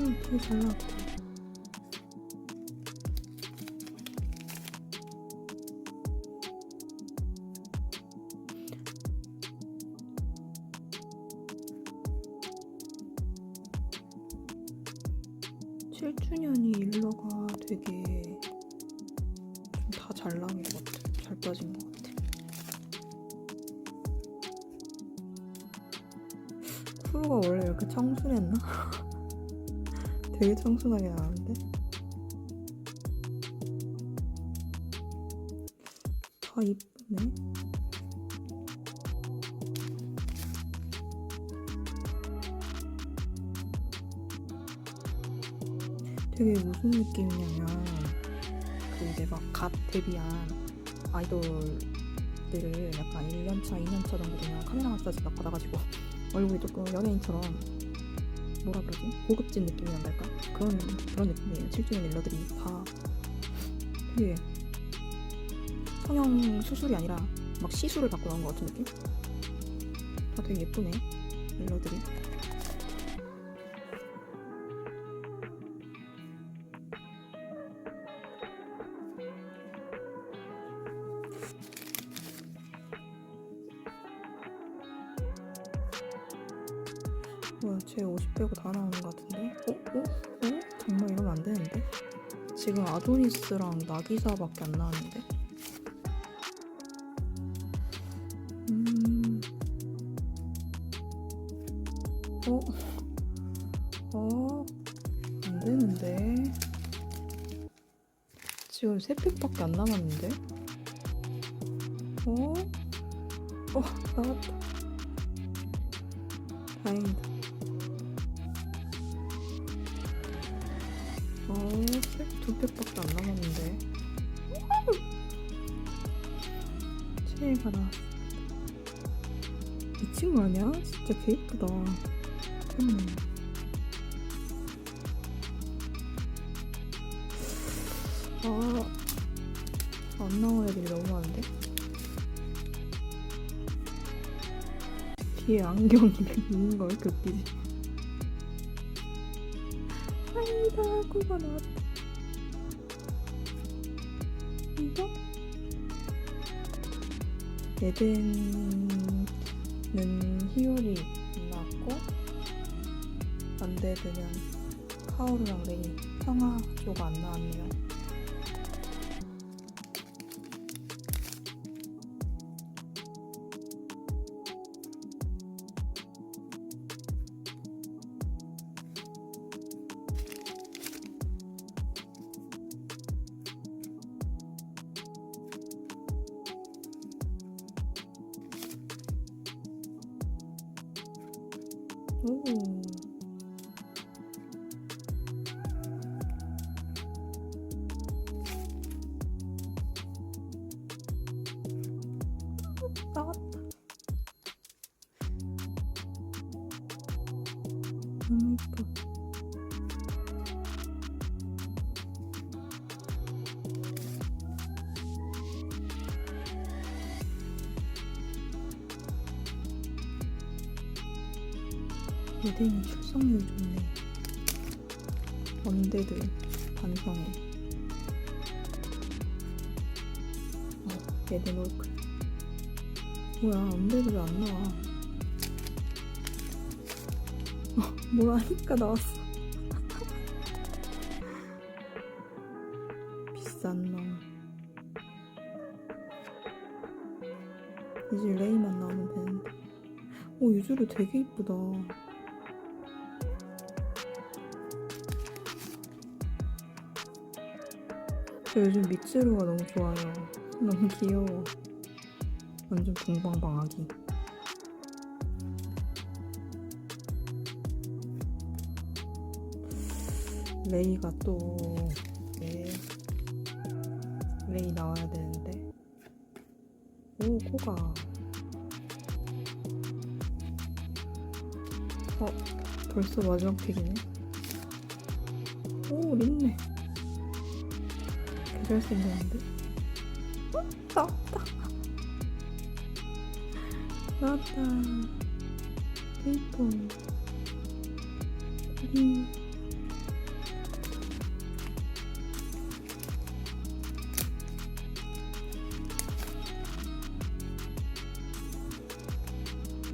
음, 되게 잘 되게 청순하게 나왔는데? 다 이쁘네. 되게 무슨 느낌이냐면 그 이제 막갓 데뷔한 아이돌들을 약간 1년차, 2년차 정도 되면 카메라 마사지 막 받아가지고 얼굴이 조금 연예인처럼 뭐라 그러지? 고급진 느낌이 난달까? 그런 그런 느낌이에요. 7주년 일러들이 다 되게 성형 수술이 아니라 막 시술을 받고 나온 것 같은 느낌? 다 되게 예쁘네 일러들이. 아도니스랑 나기사밖에 안 나왔는데? 음... 어? 어? 안 되는데? 지금 3팩밖에 안 남았는데? 최애가 나왔어. 이 친구 아니야? 진짜 개 이쁘다. 음. 아, 안 나온 애들이 너무 많은데? 뒤에 안경이 있는 걸 이렇게 웃기지? 아니다, 코가 나왔다. 에덴은 희열이 나왔고, 안데드는 카오루랑 레이, 평화 조가 안 나왔네요. 오. 에덴이 출석률 좋네. 언데드 반성해. 어, 에덴 올크. 뭐야, 언데드 왜 안 나와? 어, 뭘 하니까 나왔어. 비싼 놈. 이제 레이만 나오면 되는데. 오, 유주르 되게 이쁘다. 저 요즘 미츠루가 너무 좋아요. 너무 귀여워. 완전 동방방 아기. 레이가 또 네. 레이 나와야 되는데. 오 코가. 어 벌써 마지막 팩이네. 가져올 수 있는데. 어? 나왔다. 나왔다. 페이퍼. 그림.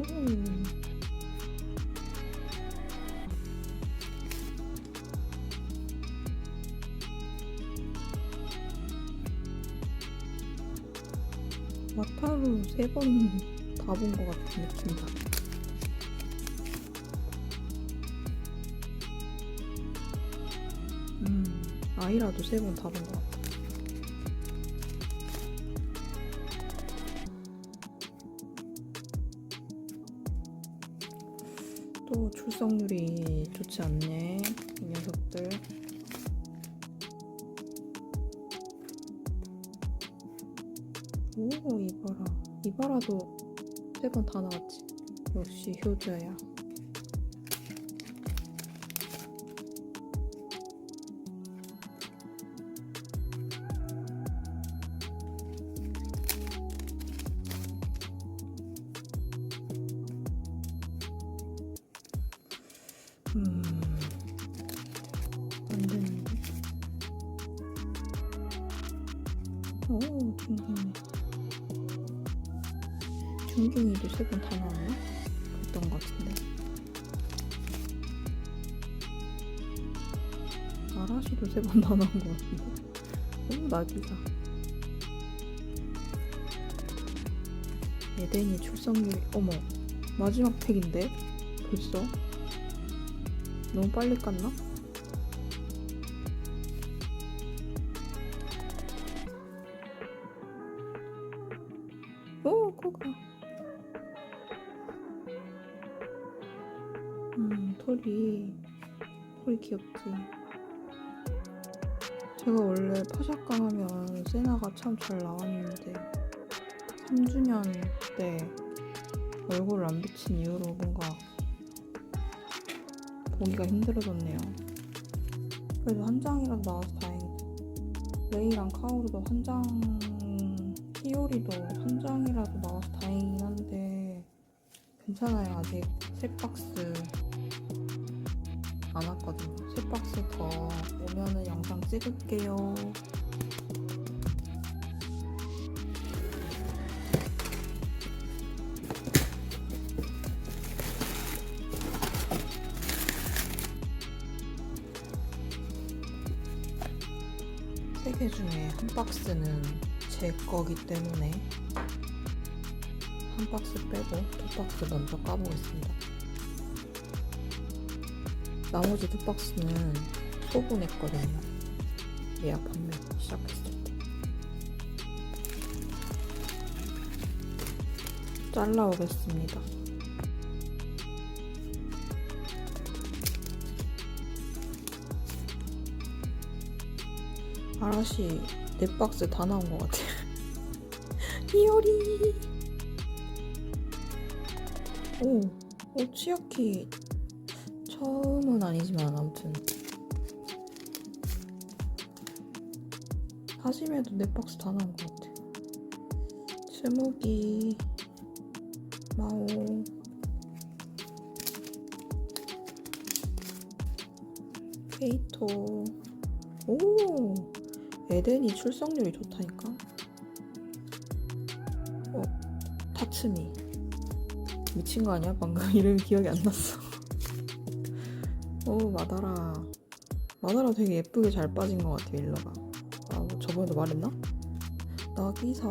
음. 음. 와타루 세번 다 본 것 같은 느낌이다. 음, 아이라도 세 번 다 본 것 같아. 또 출석률이 좋지 않네, 이 녀석들. 이봐라도 세 번 다 나왔지. 역시 효자야. 아라시도 세번다 나온 것 같은데. 오, 나기다. 에덴이 출석률이, 어머, 마지막 팩인데? 벌써? 너무 빨리 깠나? 털이 귀엽지. 제가 원래 파샤카 하면 세나가 참 잘 나왔는데, 3주년 때 얼굴을 안 비친 이후로 뭔가 보기가 힘들어졌네요. 그래도 한 장이라도 나와서 다행이다. 레이랑 카오루도 한 장, 히오리도 한 장이라도 나와서 다행이긴 한데 괜찮아요. 아직 세 박스 안 왔거든요. 세 박스 더 오면은 영상 찍을게요. 세 개 중에 한 박스는 제 거기 때문에 한 박스 빼고 두 박스 먼저 까보겠습니다. 나머지 두 박스는 소분했거든요. 예약 판매 시작했을 때. 잘라오겠습니다. 아라시 네 박스 다 나온 것 같아. 히오리. 오, 오 치아키 처음은 아니지만 아무튼 하심에도 네 박스 다 나온 것 같아. 스무기, 마오, 케이토. 오, 에덴이 출석률이 좋다니까. 어, 타츠미. 미친 거 아니야? 방금 이름이 기억이 안 났어. 오, 마다라. 마다라 되게 예쁘게 잘 빠진 것 같아, 일러가. 아, 뭐 저번에도 말했나? 나기사.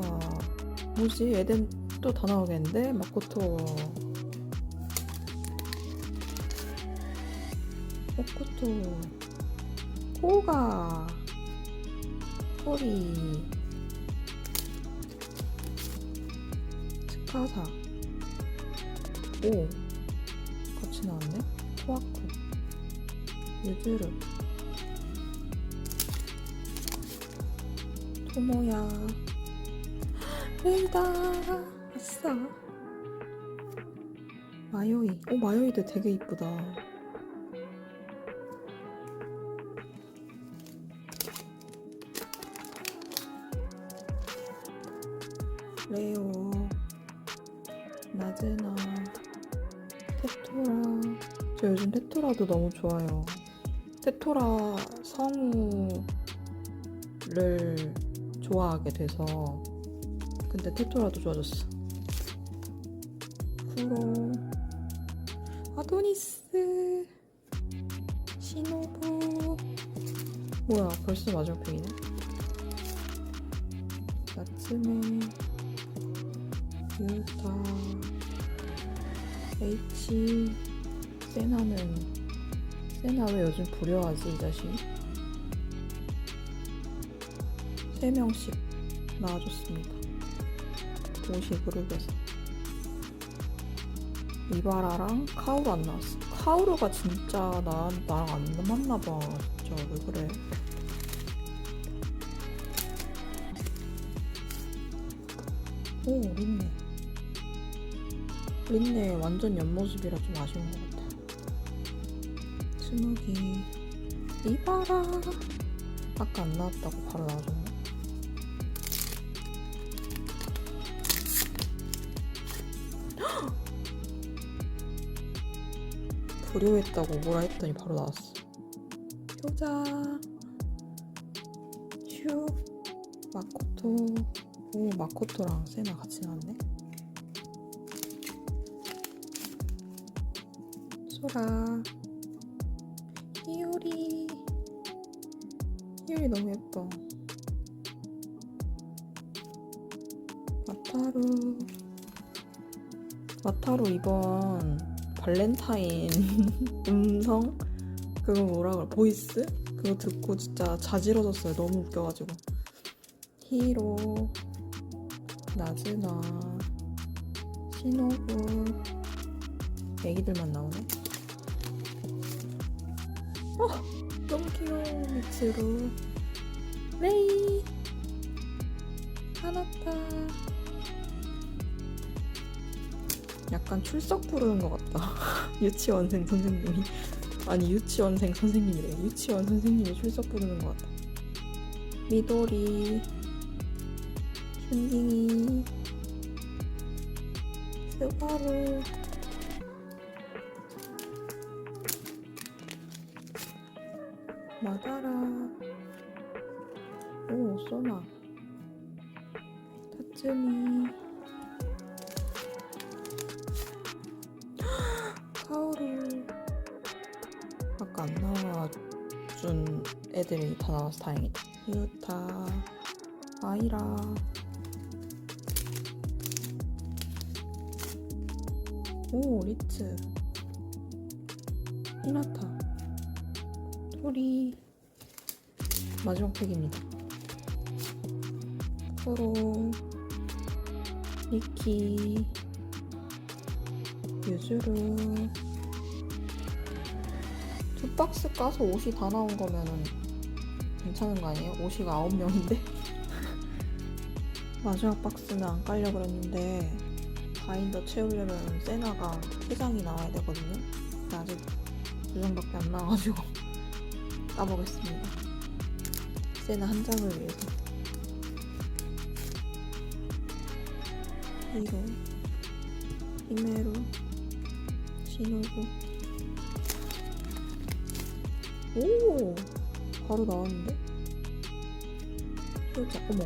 뭐지? 에덴 또 다 나오겠는데? 마코토. 마코토. 코가. 소리. 스카사. 오. 같이 나왔네? 토아쿠. 유즈르. 토모야. 레이다. 아싸. 마요이. 오, 마요이도 되게 이쁘다. 레오. 나즈나. 테토라. 저 요즘 테토라도 너무 좋아요. 테토라 성우를 좋아하게 돼서 근데 테토라도 좋아졌어. 쿠로 아도니스 시노부 뭐야 벌써 마지막 팩이네 나츠메 유타 H 세나는 세나 왜 요즘 불효하지 이 자식? 세 명씩 나와줬습니다. 50그룹에서. 이바라랑 카우루 안 나왔어. 카우루가 진짜 나, 나랑 안 맞나봐. 진짜 왜 그래? 오 린네. 린네 완전 옆모습이라 좀 아쉬운 것 같아 스무기 이봐라. 아까 안 나왔다고 바로 나와줬네 불효했다고 뭐라 했더니 바로 나왔어. 효자. 슈. 마코토. 오 마코토랑 세나 같이 나왔네. 소라 히요리. 히요리 너무 예뻐. 마타루 마타루 이번 발렌타인 음성? 그거 뭐라 그래? 보이스? 그거 듣고 진짜 자지러졌어요. 너무 웃겨가지고. 히로. 나즈나. 시노부. 애기들만 나오네 어 너무 귀여워 미츠루 레이. 하나타. 약간 출석 부르는 것 같다. 유치원생 선생님이. 아니 유치원생 선생님이래. 유치원 선생님이 출석 부르는 것 같다 미도리. 슌딩이. 스바루 마다라. 오 소나 타츠미 카오루 아까 안 나와준 애들이 다 나와서 다행이다. 유타 아이라. 오 리츠. 히나타 토리 마지막 팩입니다. 코로 리키 유주루 두 박스 까서 옷이 다 나온 거면은 괜찮은 거 아니에요? 옷이 아홉 명인데. 마지막 박스는 안 깔려 그랬는데 바인더 채우려면 세나가 3장이 나와야 되거든요. 근데 아직 두 장밖에 안 나와가지고 까보겠습니다. 세나 한 장을 위해서. 히로 히메루 시노부 오! 바로 나왔는데? 효자 어머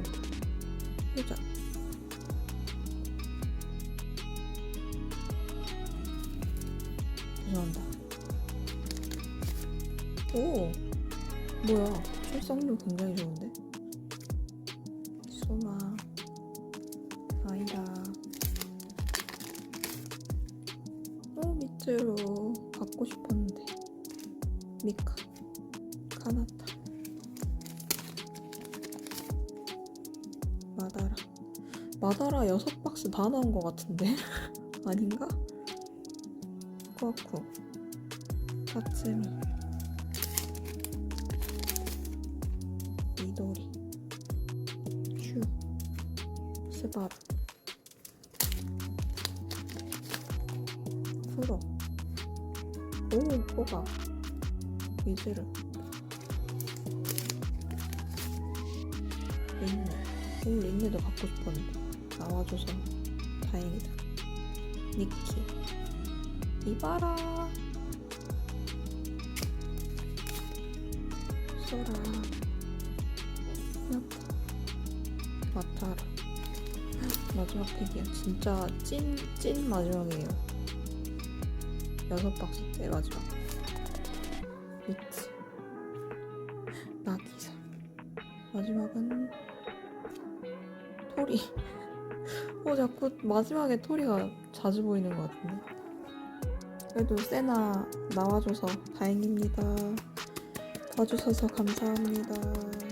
뭐야? 출석률 굉장히 좋은데? 소마 아이라. 오 밑으로 갖고 싶었는데. 미카 카나타. 마다라. 마다라 여섯 박스 다 나온 것 같은데? 아닌가? 코아쿠. 타츠미 스바루 쿠로 오 호가 미즈르 린네 오 린네도 갖고 싶었는데. 나와줘서 다행이다. 니키. 이봐라. 소라 마지막 팩이야. 진짜 찐, 찐 마지막이에요. 여섯 박스 때 마지막. 미트. 나기사. 마지막은 토리. 어, 자꾸 마지막에 토리가 자주 보이는 것 같은데. 그래도 세나 나와줘서 다행입니다. 봐주셔서 감사합니다.